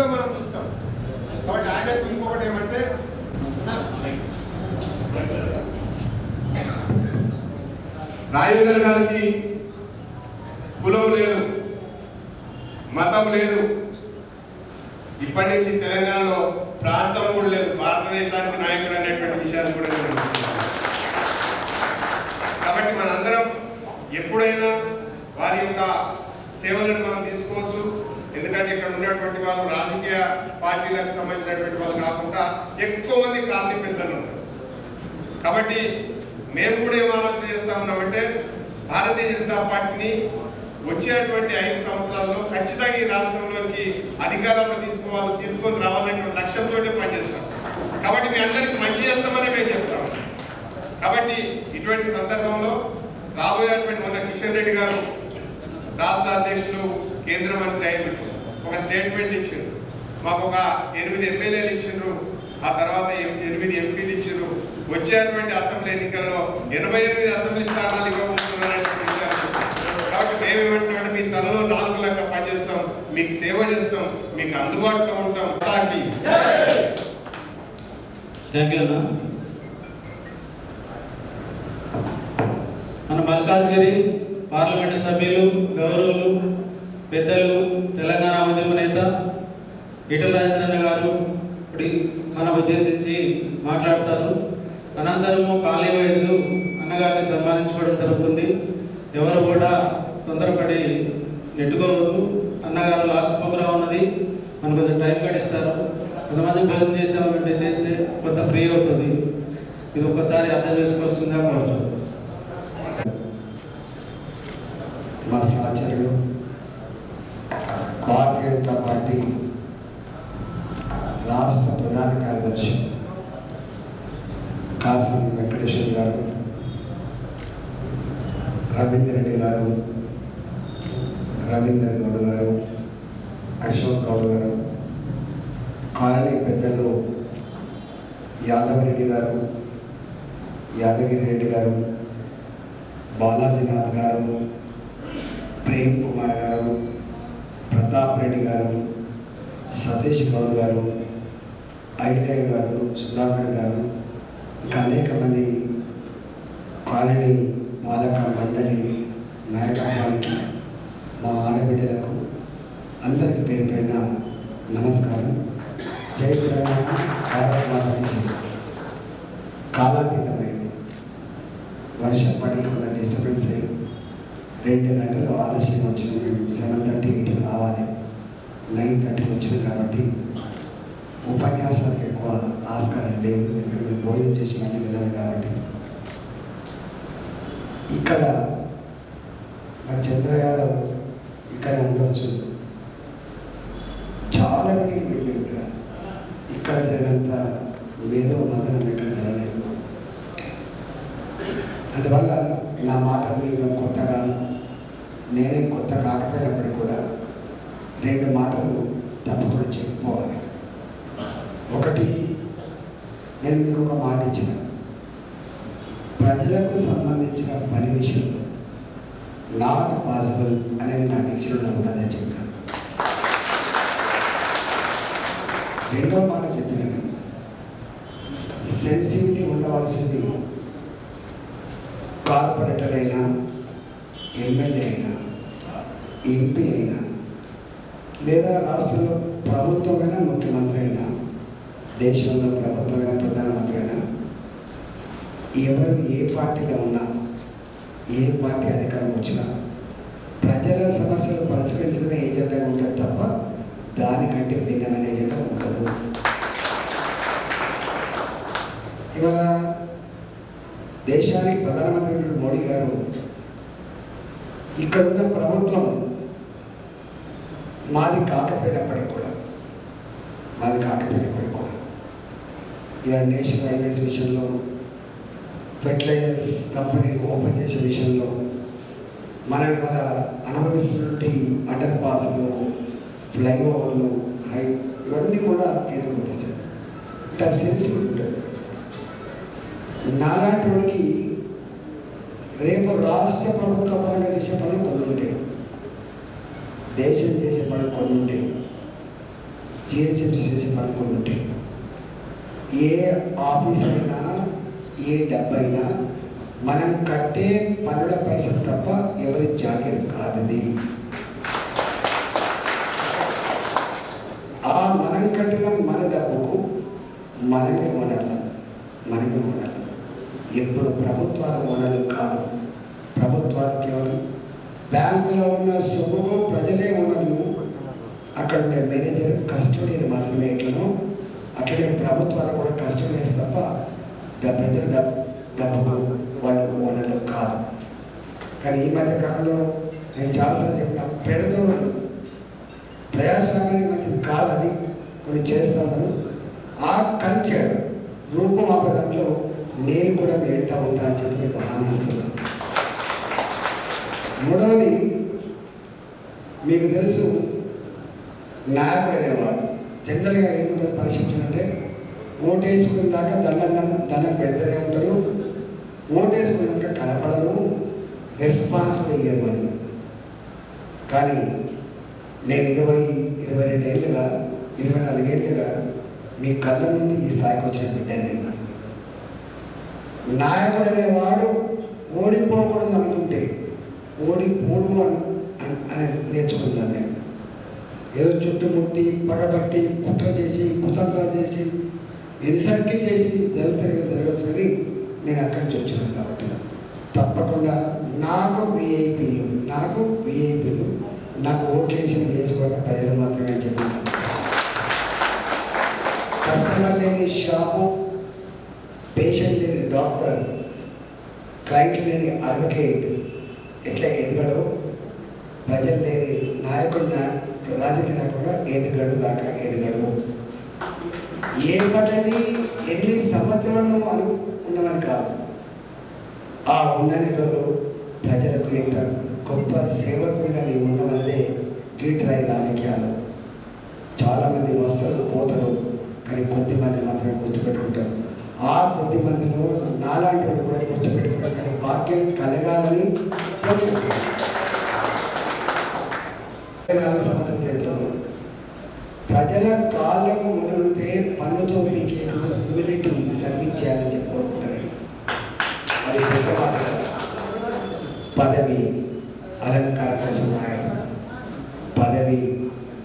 ఉండడం మనం చూస్తాం. కాబట్టి ఆయన ఇంకొకటి ఏమంటే రాజేంద్ర గారికి కులం లేదు మతం లేదు. ఇప్పటి నుంచి తెలంగాణలో ప్రాంతం కూడా లేదు. భారతదేశానికి నాయకుడు అనేటువంటి విషయాన్ని కూడా కాబట్టి మనందరం ఎప్పుడైనా వారి యొక్క సేవలను మనం తీసుకుంటాం. ఉన్నటువంటి వాళ్ళు రాజకీయ పార్టీలకు సంబంధించినటువంటి వాళ్ళు కాకుండా ఎక్కువ మంది కాలనీ పెద్దలు ఉన్నారు. కాబట్టి మేము కూడా ఏం ఆలోచన చేస్తా ఉన్నామంటే భారతీయ జనతా పార్టీని వచ్చేటువంటి ఐదు సంవత్సరాల్లో ఖచ్చితంగా ఈ రాష్ట్రంలోకి అధికారంలో తీసుకోవాలి తీసుకొని రావాలనే లక్ష్యంతో పనిచేస్తాం. కాబట్టి మీ అందరికి మంచి చేస్తామని మేము చెప్తాం. కాబట్టి ఇటువంటి సందర్భంలో రాబోయేటువంటి మొన్న కిషన్ రెడ్డి గారు రాష్ట్ర అధ్యక్షులు కేంద్ర మంత్రి అయిన ఒక స్టేట్మెంట్ ఇచ్చిండ్రు. మాకు ఒక ఎనిమిది ఎమ్మెల్యేలు ఇచ్చిండ్రు. ఆ తర్వాత ఎనిమిది ఎంపీలు ఇచ్చిండ్రు. వచ్చేటువంటి అసెంబ్లీ ఎన్నికల్లో ఎనభై ఎనిమిది అసెంబ్లీ స్థానాలు ఇవ్వబోతున్నారనేటువంటి కాబట్టి మేము ఏమంటున్నామంటే మీ తలలో నాలుగు లెక్క పనిచేస్తాం. మీకు సేవ చేస్తాం. మీకు అందుబాటులో ఉంటాం. తాకి థ్యాంక్ మన మల్కాజ్గిరి పార్లమెంటు సభ్యులు గౌరవులు పెద్దలు తెలంగాణ ఉద్యమ నేత ఈటల రాజేంద్రన్న గారు ఇప్పుడు మనం ఉద్దేశించి మాట్లాడతారు. అనంతరము ఖాళీ వయసు అన్నగారిని సన్మానించుకోవడం జరుగుతుంది. ఎవరు కూడా తొందరపడి నెట్టుకోవద్దు. అన్నగారు లాస్ట్ ప్రోగ్రామ్ ఉన్నది. మనకు కొంచెం టైం కట్టిస్తారు కొంతమంది భోజనం చేసామంటే చేస్తే కొంత ఫ్రీ అవుతుంది. ఇది ఒక్కసారి అర్థం చేసుకోవాల్సిందిగా కోరుతున్నాను మా సహచరులు భారతీయ జనతా పార్టీ రాష్ట్ర ప్రధాన కార్యదర్శి కాసం వెంకటేశ్వర గారు రవీంద్ర రెడ్డి గారు రవీంద్ర గౌడ్ గారు అశోక్ గౌడ్ గారు కాలనీ పెద్దలు యాదవరెడ్డి గారు యాదగిరి రెడ్డి గారు బాలాజీనాథ్ గారు ప్రేమ్ కుమార్ గారు ప్రతాప్ రెడ్డి గారు సతీష్ గౌడ్ గారు ఐలయ్య గారు సుధాకర్ గారు ఇంకా అనేక మంది కాలనీ వాళ్ళ మండలి నాయకత్వానికి మా ఆడబిడ్డలకు అందరికి పేరు పేరున నమస్కారం జై తెలంగాణ భారత మాత జై. కాలాతీతమైంది వర్షం పడి కొంత డిస్టర్బెన్స్ అయ్యి రెండు గంటలు ఆలస్యం వచ్చింది సెవెన్ థర్టీ ఇటు రావాలి నైన్ థర్టీకి వచ్చింది కాబట్టి ఉపన్యాసాలకు ఎక్కువ ఆస్కారం లేదు ఎందుకంటే మేము భోజనం చేసి మళ్ళీ వెళ్ళాలి కాబట్టి ఇక్కడ మన చంద్ర ఇక్కడ ఉండొచ్చు. చాలా వెళ్ళి ఇక్కడ. ఇక్కడ జరిగినంత ఏదో మదనం ఇక్కడ జరగలేదు. అందువల్ల నా మాట మీద కొత్తగా నేనే కొత్త కాకపోయినప్పుడు కూడా రెండు మాటలు తప్పకుండా చెప్పుకోవాలి. ఒకటి నేను మీకు ఒక మాట ఇచ్చినాను ప్రజలకు సంబంధించిన పని విషయంలో నాట్ పాసిబుల్ అనేది నా డిక్షన్లో ఉన్నదని చెప్పాను. రెండో మాట చెప్పిన సెన్సిటివిటీ ఉండవలసింది. కార్పొరేటర్ అయినా ఎమ్మెల్యే అయినా ఎంపీ అయినా లేదా రాష్ట్రంలో ప్రభుత్వమైన ముఖ్యమంత్రి అయినా దేశంలో ప్రభుత్వమైన ప్రధానమంత్రి ఎవరు ఏ పార్టీలో ఉన్నా ఏ పార్టీ అధికారం వచ్చినా ప్రజల సమస్యలు పరిష్కరించడమే ఏజెండా ఉంటుంది తప్ప దానికంటే భిన్నమైన ఏజెండా ఉండదు. ఇవాళ దేశానికి ప్రధానమంత్రి మోడీ గారు ఇక్కడున్న ప్రభుత్వం మాది కాకపోయినప్పటికీ కూడా మాది కాకపోయినప్పటికీ కూడా ఇవాళ నేషనల్ హైవేస్ విషయంలో ఫెర్టిలైజర్స్ కంపెనీ ఓపెన్ చేసే విషయంలో మనం మన అనుభవిస్తున్నటువంటి అండర్ పాస్లు ఫ్లైఓవర్లు హై ఇవన్నీ కూడా కేంద్రం ఇట్లా సెన్సిటివ్ ఉంటుంది నాలాంటి వాడికి రేపు రాష్ట్ర ప్రభుత్వ పరంగా చేసే పనులు కొన్ని ఉంటాయి. దేశం చేసే పనులు కొన్ని ఉంటాయి. జిహెచ్ఎంసీ చేసే పనులు కొన్ని ఉంటాయి. ఏ ఆఫీస్ అయినా ఏ డబ్బైనా మనం కట్టే పనుల పైసలు తప్ప ఎవరి జాగ్రత్త కాదది. ఆ మనం కట్టిన మన డబ్బుకు మనమే ఉండాలి మనమే ఉండాలి ఎప్పుడు ప్రభుత్వాల వనరులు కాదు ప్రభుత్వాలు కేవలం బ్యాంకులో ఉన్న సొమ్ముకు ప్రజలే ఉండదు అక్కడ ఉండే మేనేజర్ కస్టడీని మాత్రమే ఎట్లనో అట్లనే ప్రభుత్వాలు కూడా కస్టడీస్ తప్ప డ- ప్రజల డబ్- డబ్బుకు వాళ్ళు వనరులు కాదు కానీ ఈ మధ్య కాలంలో నేను చాలాసార్లు చెప్పిన పెడదోడు ప్రజాస్వామ్యానికి మంచిది కాదని కొన్ని చేస్తాను ఆ కల్చర్ రూపం ఆ రూపమాపదంలో నేను కూడా వెంట ఉంటా అని చెప్పి మీకు హామీ ఇస్తున్నాను మూడవది మీకు తెలుసు నాయకుడు అనేవాడు జనరల్గా ఏముంటుంది పరిస్థితులు ఓటేసుకున్నాక దాకా దండం దండం పెడితేనే ఉంటారు. ఓటేసుకున్నాక కనపడరు. రెస్పాన్సిబుల్ ఇవ్వమని కానీ నేను ఇరవై ఇరవై రెండు ఏళ్ళుగా ఇరవై నాలుగేళ్ళుగా మీ కళ్ళ నుండి ఈ స్థాయికి వచ్చిన బిడ్డాను నేను. నాయకుడు అనేవాడు ఓడిపోకూడదు అనుకుంటే ఓడిపోడు అని అని నేర్చుకున్నాను నేను. ఏదో చుట్టుముట్టి పడబట్టి కుట్ర చేసి కుతంత్ర చేసి ఎన్సర్కిల్ చేసి జరుగుతుంది జరగచ్చు కానీ నేను అక్కడి నుంచి వచ్చాను కాబట్టి తప్పకుండా నాకు విఐపీలు నాకు విఐపీలు నాకు ఓట్లు వేసిన నియోజకవర్గ ప్రజలు మాత్రమే చెప్పాను కస్టమర్ లేని షాపు పేషెంట్ లేని డాక్టర్ క్లయింట్ లేని అడ్వకేట్ ఎట్లా ఎదగడో ప్రజలు లేని నాయకుడు నా- రాజకీయ నాయకుడు ఎదగడు దాకా ఎదగడు. ఏ పదవి ఎన్ని సంవత్సరాలు అను ఉన్నవని కాదు. ఆ ఉన్నన్ని రోజులు ప్రజలకు ఎంత గొప్ప సేవకుడిగా నీవు ఉన్నవన్నదే గీటరాయి రాజకీయాలు చాలామంది మోస్తారు పోతారు కానీ కొద్ది మంది మాత్రమే గుర్తుపెట్టుకుంటారు. ఆ కొద్ది మందిలో నాలాంటి వాడు కూడా గుర్తుపెట్టుకుంటారు భాగ్యం కలగాలని కోరుకుంటున్నాను. చేతిలో నాలుగు ప్రజల కాళ్ళకు మునిగితే పన్నుతో పీకే హ్యూమిలిటీ సర్వీస్ చేయాలని చెప్పి కోరుకుంటారు అది పెద్ద మాట కాదు. పదవి అలంకారం కోసం రాయడం పదవి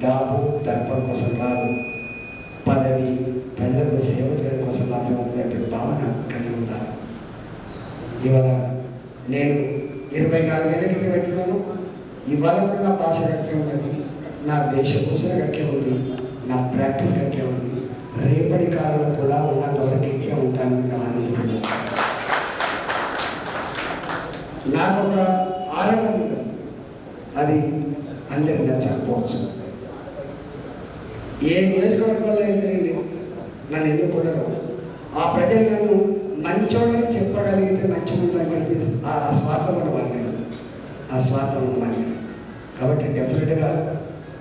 డాబు దర్పం కోసం రాదు పదవి ప్రజలకు సేవ చేయడం కోసం మాత్రం ఉన్నటువంటి భావన కలిగి ఉండాలి ఇవాళ నేను ఇరవై నాలుగేళ్ళ క్రితం పెట్టుకున్నాను ఇవాళ కూడా నా భాష గట్లే ఉన్నది నా వేషభూషణ గట్లే ఉంది నా ప్రాక్టీస్ గట్లే ఉంది. రేపటి కాలంలో కూడా ఉన్నంత వరకు ఇంకే ఉంటాను ఆనందిస్తున్నాను నాకు ఒక ఆరాటం ఉంది. అది అందరికి నచ్చకపోవచ్చు ఏ నియోజకవర్గంలో అయితే నేను నన్ను ఎన్నుకున్నారో ఆ ప్రజలు నన్ను మంచోడని చెప్పగలిగితే మంచిగా చెప్పి ఆ ఆ స్వార్థం ఉన్నవాడిని ఆ స్వార్థం ఉన్నవాడిని కాబట్టి డెఫినెట్గా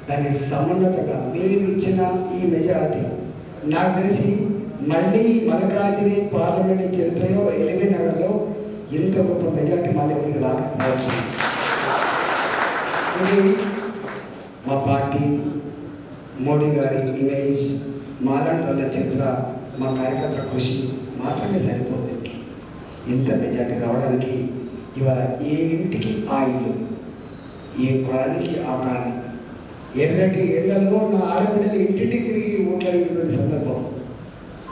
దాని సమున్నతగా మీరు ఇచ్చిన ఈ మెజారిటీ. నాకు తెలిసి మళ్ళీ మల్కాజిరి పార్లమెంట్ చరిత్రలో ఎలిమి నగర్లో ఇంత గొప్ప మెజారిటీ మళ్ళీ ఎవరికి రాకపోవచ్చు. ఇది మా పార్టీ మోడీ గారి ఇమేజ్ మాలాంటి వాళ్ళ చరిత్ర మా కార్యకర్తల కృషి మాత్రమే సరిపోతుంది. ఇంత మెజార్టీ రావడానికి ఇవాళ ఏ ఇంటికి ఆ ఇల్లు ఏ కాలనీకి ఆ కాలనీ ఎర్రటి ఏళ్ళలో నా ఆడబిడ్డలు ఇంటింటికి తిరిగి ఓట్లాడినటువంటి సందర్భం.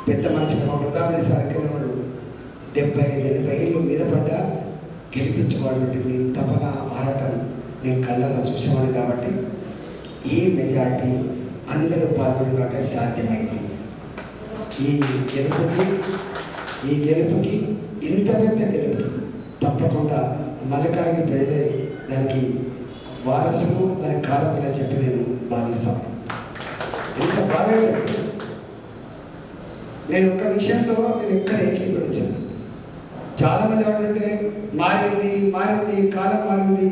పెద్ద మనిషి మా ప్రధాని కార్యక్రమాలు డెబ్బై ఎనభై ఏళ్ళు మీద పడ్డ గెలిపించుకోవాలంటే తపన ఆరాటం నేను కళ్ళలో చూసేవాడిని కాబట్టి ఈ మెజార్టీ అందరూ పాల్గొని సాధ్యమైంది. ఈ గెలుపుకి ఈ గెలుపుకి ఇంత పెద్ద గెలుపు తప్పకుండా మలకాగి ప్రజలే దానికి వారసు దాని కాలం ఇలా చెప్పి నేను భావిస్తాను ఎంత బాగా నేను ఒక విషయంలో నేను ఎక్కడ ఏకీభవించాను. చాలా మంది ఏమంటే మారింది మారింది కాలం మారింది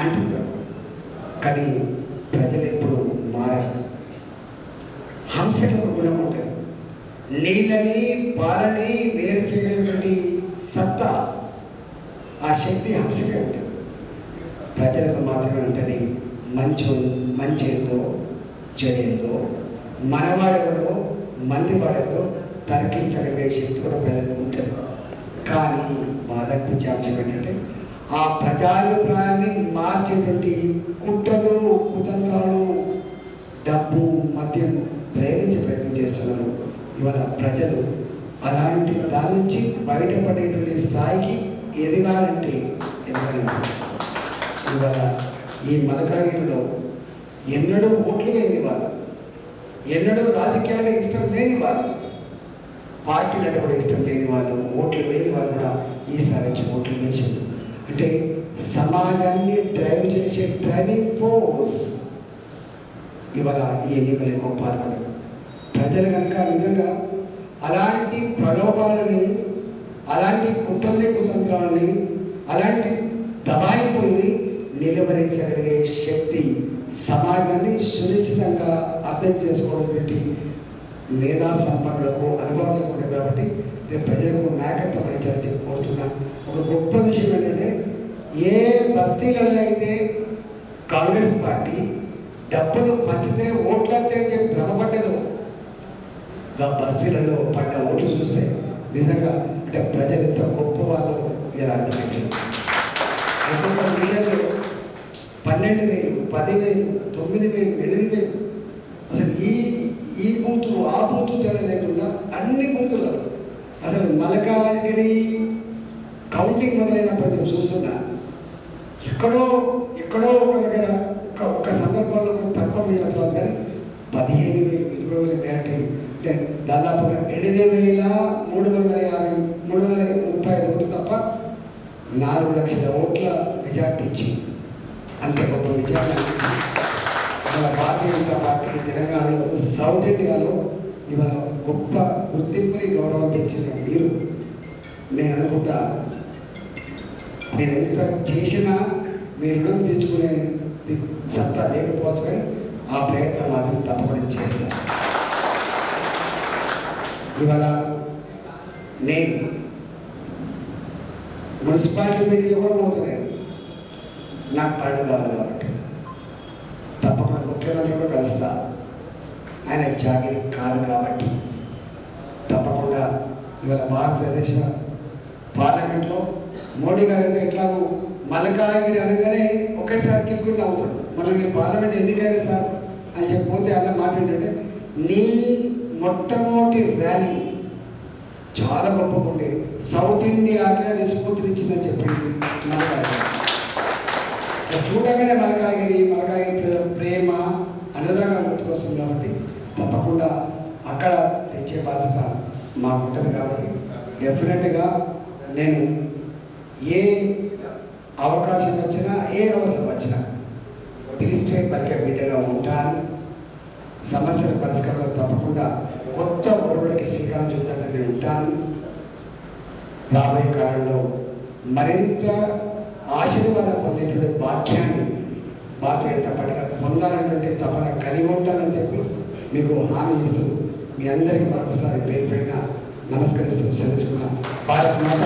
అంటున్నారు కానీ ప్రజలు ఎప్పుడు మారారు. హంసకి ఒక గుణం ఉంటుంది. నీళ్ళని పాలని వేరు చేయగలిగినటువంటి సత్తా ఆ శక్తి హంసకే ఉంటుంది. ప్రజలకు మాత్రమే ఉంటుంది మంచు మంచి ఏందో చెడేందో మనవాడెవడో మంది వాడెవడో తర్కించగలిగే శక్తి కూడా ప్రజలకు ఉంటుంది. కానీ మా దగ్గర అంశం ఏంటంటే ఆ ప్రజాభిప్రాయాన్ని మార్చేటువంటి కుట్రలు కుతంత్రాలు డబ్బు మద్యం ప్రేమించే ప్రయత్నం చేస్తున్నారు. ఇవాళ ప్రజలు అలాంటి దాని నుంచి బయటపడేటువంటి స్థాయికి ఎదగాలంటే ఎదగాలంటే ఇవాళ ఈ మలకాగిరిలో ఎన్నడూ ఓట్లు వేయని వాళ్ళు ఎన్నడూ రాజకీయాలు ఇష్టం లేని వాళ్ళు. పార్టీలు అంటే కూడా ఇష్టం లేని వాళ్ళు ఓట్లు వేయని వాళ్ళు కూడా ఈసారి వచ్చి ఓట్లు వేసింది అంటే సమాజాన్ని డ్రైవ్ చేసే డ్రైవింగ్ ఫోర్స్ ఇవాళ ఈ ఎన్నికలకు పాల్పడదు. ప్రజలు కనుక నిజంగా అలాంటి ప్రలోభాలని అలాంటి కుట్రల్ని కుతంత్రాలని అలాంటి దబాయింపుల్ని నిలవరించగలిగే శక్తి సమాజాన్ని సునిశ్చితంగా అర్థం చేసుకోవడానికి మేధా సంపన్నులకు అనుభవం ఉంటుంది కాబట్టి నేను ప్రజలకు నాయకత్వం వహించాలని చెప్పి కోరుతున్నా. ఒక గొప్ప విషయం ఏంటంటే ఏ బస్తీలలో అయితే కాంగ్రెస్ పార్టీ డబ్బులు పంచితే ఓట్లంతే అని చెప్పి భ్రమపడ్డదు ఆ బస్తీలలో పడ్డ ఓట్లు చూస్తే నిజంగా అంటే ప్రజలు ఎంత గొప్ప వాళ్ళు ఇలా అర్థమైంది. పన్నెండు వేలు పదివేలు తొమ్మిది వేలు ఎనిమిది వేలు. అసలు ఈ ఈ బూతులు ఆ బూతు తేడా లేకుండా అన్ని బూతులు అసలు మలకాగిరి కౌంటింగ్ మొదలైనప్పుడు నేను చూస్తున్నా ఎక్కడో ఎక్కడో ఒక దగ్గర ఒక ఒక్క సందర్భంలో కొంచెం తక్కువ మీద కానీ పదిహేను వేలు ఇరవై వేలు అంటే దాదాపుగా ఎనిమిది వేల మూడు వందల యాభై మూడు వందల ముప్పై ఐదు ఓట్లు తప్ప నాలుగు లక్షల ఓట్ల మెజార్టీ ఇచ్చింది. అంత గొప్ప విజయాన్ని మన భారతీయ జనతా పార్టీ తెలంగాణలో సౌత్ ఇండియాలో ఇవాళ గొప్ప గుర్తింపుని గౌరవం తెచ్చిన మీరు నేను అనుకుంటా మీరు ఎంత చేసినా మీరు రుణం తీర్చుకునే సత్తా లేకపోవచ్చు కానీ ఆ ప్రయత్నం మాత్రం తప్పకుండా చేస్తారు ఇవాళ నేను మున్సిపాలిటీ మీటింగ్లో కూడా పోతున్నాను నాకు పండుగ కావాలి కాబట్టి. తప్పకుండా ముఖ్యమంత్రి కూడా కలుస్తా. ఆయన జాగిరి కాదు కాబట్టి. తప్పకుండా ఇవాళ భారతదేశ పార్లమెంట్లో మోడీ గారు అయితే ఎట్లా మల్లకాగిరి అనగానే ఒకేసారి కిక్కుని అవుతాడు. మనం ఈ పార్లమెంట్ ఎన్నికైనా సార్ అని చెప్పిపోతే అన్న మాట ఏంటంటే నీ మొట్టమొదటి ర్యాలీ చాలా గొప్పగా ఉండే సౌత్ ఇండియాకే అది స్ఫూర్తినిచ్చిందని చెప్పింది మల్లకాగిరి చూడగానే మలకాగిరి మలకాగిరి ప్రేమ అనురాగం గుర్తుకొస్తుంది కాబట్టి తప్పకుండా అక్కడ తెచ్చే బాధ్యత మాకు ఉంటుంది కాబట్టి డెఫినెట్గా నేను ఏ అవకాశం వచ్చినా ఏ అవసరం వచ్చినా పిలిస్తే పలికే బిడ్డగా ఉంటాను. సమస్యల పరిష్కారం తప్పకుండా కొత్త ఒరవడికి శ్రీకారం చుట్టాలని ఉంటాను. రాబోయే కాలంలో మరింత ఆశీర్వాదం పొందేటువంటి వాక్యాన్ని భారతీయ జనతా పార్టీగా తపన కలిగి ఉంటానని చెప్పి మీకు హామీ ఇస్తూ మీ అందరికీ మరొకసారి పేరు పెట్టిన నమస్కరిస్తూ సెలవుకున్నాను భారత్ మాత